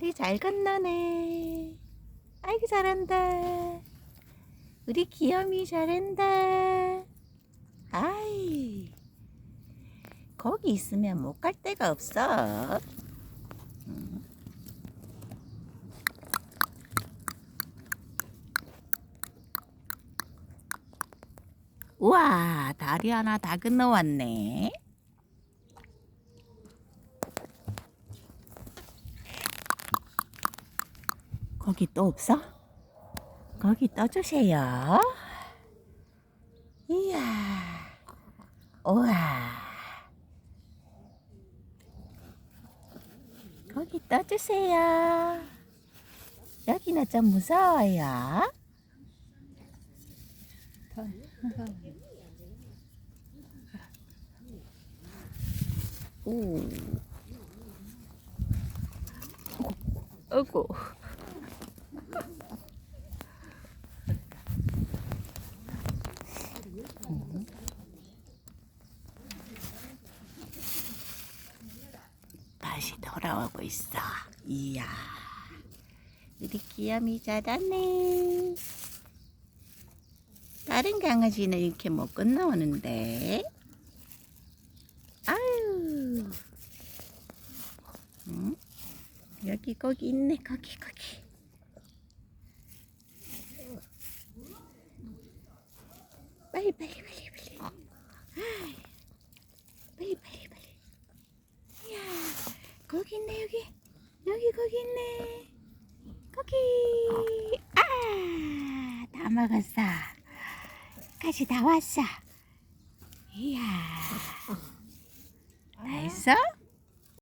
다리 잘 건너네. 아이고 잘한다. 우리 귀염이 잘한다. 아이. 거기 있으면 못 갈 데가 없어. 음. 우와, 다리 하나 다 건너왔네. 거기 또 없어? 거기 떠주세요. 이야, 우와. 거기 떠주세요. 여기는 좀 무서워요. 오. 어구. 다시 돌아오고 있어. 이야. 우리 귀염이 잘하네. 다른 강아지는 이렇게 못 건너오는데. 아유. 응? 여기 거기 있네. 거기 거기. 빨리 빨리 빨리 빨리. 빨리 빨리 빨리. 이야. 거기 있네 여기. 여기 거기 있네. 거기. 아, 다 먹었어. 까지 다 왔어. 이야. 다 했어?